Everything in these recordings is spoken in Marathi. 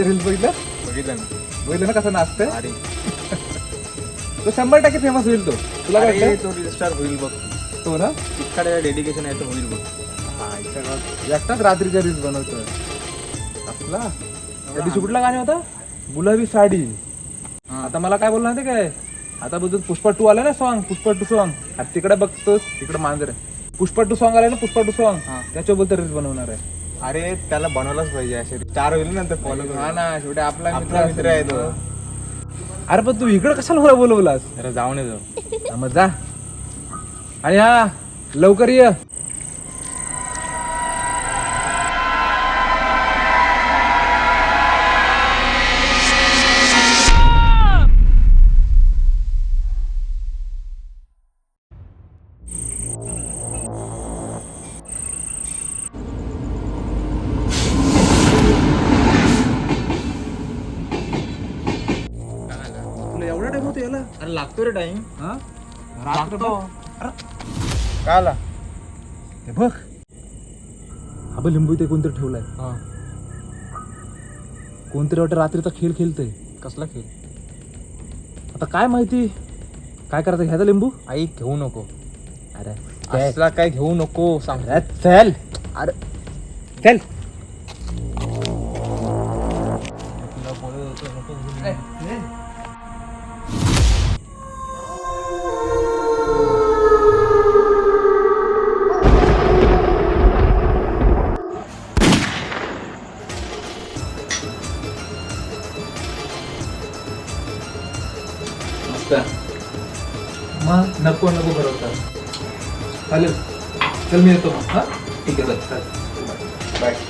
सिद्धांच्या रील्स बघितलं? बघितलं मी. बघितलं ना कसं नाचतंय? अरे तो शंभर टक्के फेमस होईल तो. तुला काय अरे, वाटतं? तो रील स्टार होईल बघ. तो ना? तिकडे डेडिकेशन आहे तो होईल बघ. हा. एकटाच रात्रीच्या रील्स बनवतोय. असला. त्या दिवशी कुठला गाणे होता? गुलाबी साडी. हा. आता मला काय बोलणार ते काय? आता बघतो पुष्पा टू आलं ना सॉन्ग पुष्पा टू सॉन्ग आता तिकडे बघतोस तिकडे मांजर आहे. पुष्पा टू सॉन्ग आलं ना पुष्पा टू सॉन्ग हा. त्याच्याबद्दल रील्स बनवणार आहे. अरे त्याला बनवलाच पाहिजे असे. स्टार होईल नंतर फॉलो हा ना शेवटी आपला आपला मित्र आहे तो. अरे पण तू इकडे कशाला मला बोलवलास? जरा जाऊन येतो हा, मग जा. आणि हा लवकर ये. टाइम होतो याला. अरे लागतो रे टाइम हा? काय आला? हे बघ. हा बघ लिंबू इथे कोणतरी ठेवलाय. हा. कोणतरी वाटतं रात्रीचा खेळ खेळतंय. कसला खेळ? आता काय माहिती? काय करायचं? घ्यायचा लिंबू? आई घेऊ नको. अरे असला काय घेऊ नको सांग. अरे चल. अरे. चल. तुला बोलत होतो नको घेऊ. हां नको नको बरोबर चालेल. चल मी येतो मग. हां? ठीक आहे चल. बाय.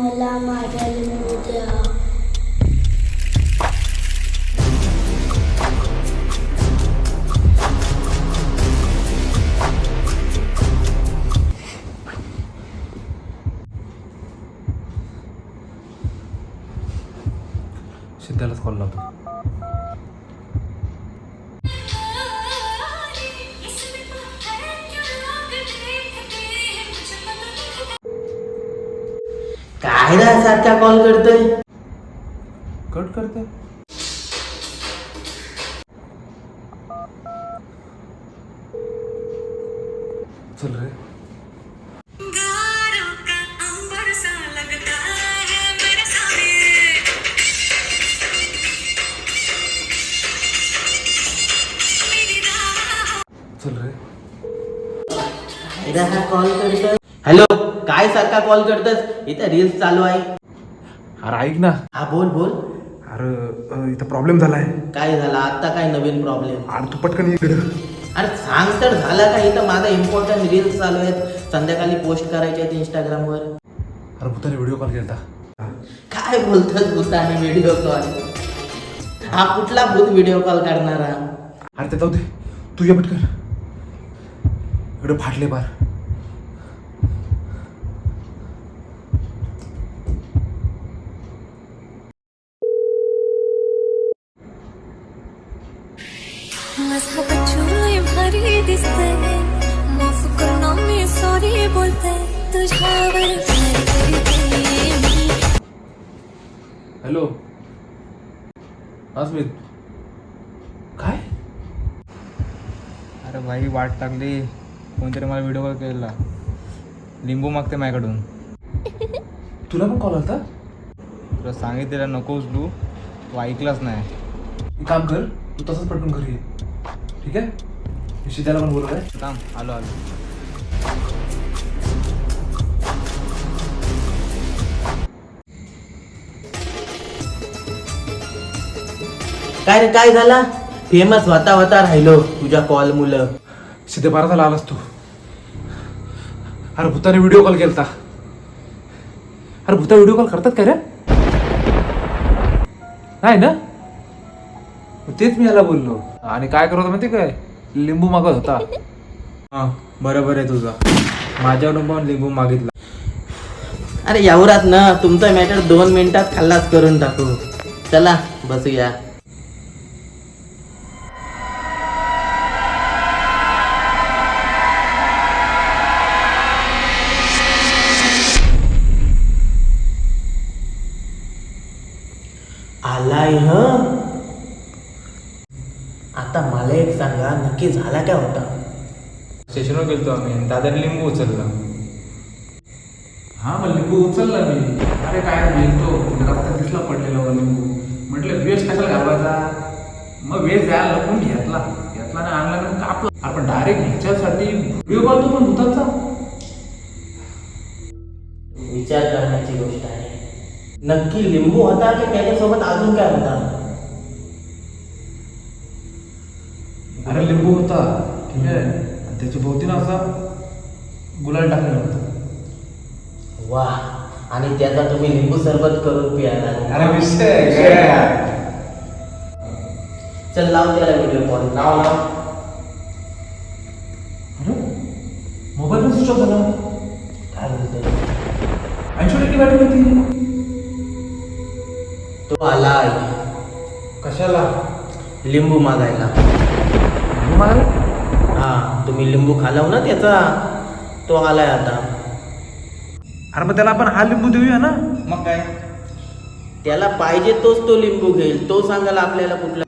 मला माझ्या लिंबू द्या. सिद्धालाच कॉल लावतो. काय रे सारख्या कॉल करतोय. कट करते. चल रे. गारों का अंबर सा लगता है मेरे सामने। मेरी राहों चल रे. काय रे हा कॉल करतोय. हॅलो काय सारखा कॉल करतोस इथं रील्स चालू आहे. अरे ऐक ना. हा बोल बोल. अरे अ, इथं प्रॉब्लेम झालाय. काय झाला? आता काय नवीन प्रॉब्लेम अरे तू पटकन ये इकडं. अरे सांग तर झालं का इथं? माझा इम्पॉर्टंट रील्स चालू आहेत. संध्याकाळी पोस्ट करायचे आहेत इंस्टाग्रामवर अरे भूताने व्हिडिओ कॉल केला काय बोलतोस भूताने व्हिडिओ कॉल हा कुठला भूत व्हिडिओ कॉल करणारा? अरे ते जाऊ दे. तू ये पटकन. इकडे फाटले बार हॅलो. हा स्मित काय? अरे भाई वाट लागली. कोणतरी मला व्हिडिओ कॉल केलेला. लिंबू मागते माझ्याकडून. तुला पण कॉल आलता? तुला सांगितलेलं नको उचलू तू ऐकलाच नाही. काम कर तू तसंच पटकन घरी ये. ठीक आहे? मी शिजायला पण बोलत आहे थांब आलो आलो. काय रे काय झाला? फेमस होता होता राहिलो तुझ्या कॉल मुलं. सिद्धे बारा झाला आलास तू. अरे भूताने व्हिडिओ कॉल केलता. अरे भूता व्हिडिओ कॉल करतात काय रे? नाही ना? मग तेच मी याला बोललो. आणि काय करत होता माहिती काय? लिंबू मागत होता. हां बरोबर आहे तुझं. माझ्याकडून पण लिंबू मागितला. अरे यावरात ना तुमचा मॅटर दोन मिनिटात खल्लास करून टाकू. चला बसूया. नक्की झाला काय होता? स्टेशनवर गेलतो आम्ही दादाने लिंबू उचलला. हा मग लिंबू उचलला मी. अरे काय लिहितो रस्त्यात दिसला पडलेला वर लिंबू. म्हटलं वेज कशाला घालवायचा? मग वेज जायला लपून घेतला. घेतला आणि आणला आणि कापला. आपण डायरेक्ट ह्याच्यासाठी व्हिडिओ कॉल पण भूताचा विचार करण्याची गोष्ट आहे. नक्की लिंबू होता की त्याच्यासोबत अजून काय होता? लिंबू होता ठीक आहे आणि त्याच्या भोवतीनं असा गुलाल टाकलेला होता. वा आणि त्याचा तुम्ही लिंबू सरबत करून पियाला. अरे विषय चल लाव त्याला व्हिडिओ कॉल लाव लाव. अरे? मोबाईल पण स्विच ऑफ झाला काय बोलतोय? ऐंशी टक्के बॅटरी होती? तो आलाय. कशाला? लिंबू मागायला. मागायला हा तुम्ही लिंबू खालाव ना त्याचा. तो आलाय आता. अरे मग त्याला आपण हा लिंबू देऊया ना? मग काय? त्याला पाहिजे तोच तो लिंबू घेईल. तो सांगाल आपल्याला कुठला.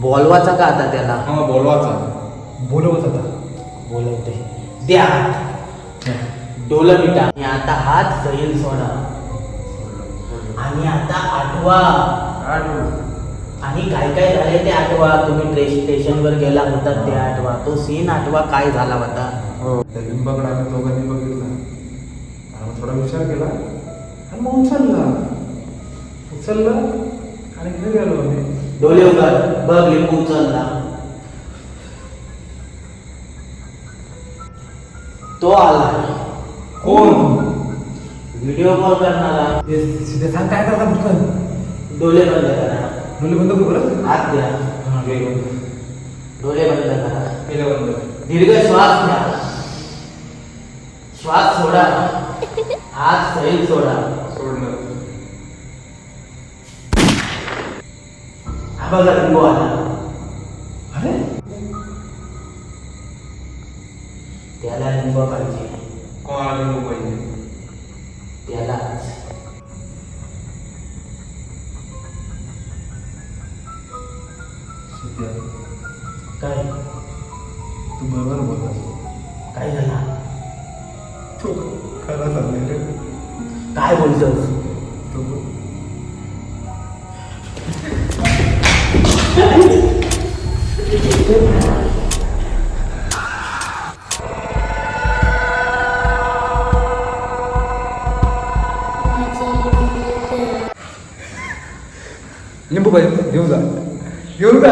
बोलवाचा का आता त्याला? हा बोलवाचा बोलवत आता. बोलवते द्या. डोलं मिटा. आणि आता हात सैल सोडा. आणि आता आठवा आणि काय काय झाले ते आठवा. तुम्ही ट्रेन स्टेशनवर गेला होता ते आठवा. तो सीन आठवा काय झाला होता? हो. त्या लिंबाकडे आम्ही दोघांनी बघितला. आणि मग थोडा विचार केला. आणि मग उचलला. उचललं आणि घरी आलो आम्ही. डोले उघड. बघ लिंबू उचलला. तो आला. कोण? व्हिडिओ कॉल करणारा. ते सांग काय करता डोले बंद करा. डोले बंद करू बरं हात द्या हा डोले बंद डोले बंद करा केलं बंद दीर्घ श्वास घ्या श्वास सोडा हात सैल सोडा सोडलं हा बघा लिंबू आला अरे त्याला लिंबू पाहिजे कोणाला लिंबू पाहिजे काय? तू बरोबर बोललास काय झाला? तो खरा रे. काय बोलतोस? तो लिंबू पाहिजे घेऊन जा. घेऊन जा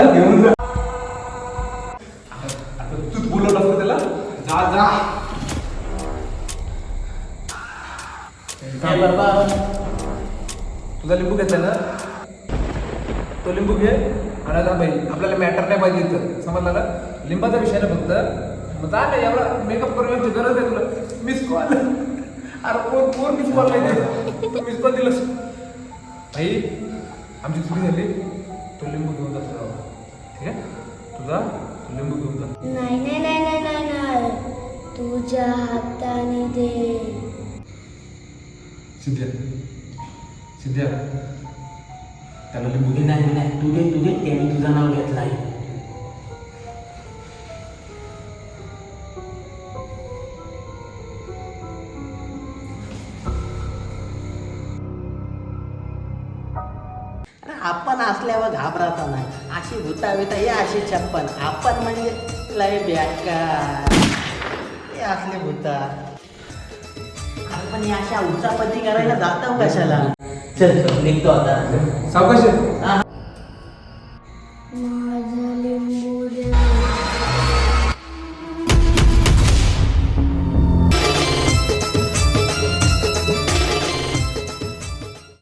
आता तूच बोलवलं असतं त्याला जा जा काय बाबा. तुझा लिंबू घेतला ना? तो लिंबू घे. आणि आता बाई आपल्याला मॅटर नाही पाहिजे इथं. समजला ना? लिंबाचा विषय ना फक्त. मग जा नाही एवढा मेकअप करून यायची गरज आहे तुला. मिस कॉल अरे कोण कोण मिस कॉल नाही तू मिस कॉल दिलंस. भाई आमची चुकी झाली. घे नाही नाही तू दे तू दे. त्याने तुझं नाव घेतलंय आपण असल्यावर घाबराचा नाही. अशी भूता बिता हे अशी छप्पन. आपण म्हणजे लय बेकार. हे असले भूता. आपण हे अशा उचापती करायला जातो कशाला? चल निघतो आता. सावकाश आहे. हा.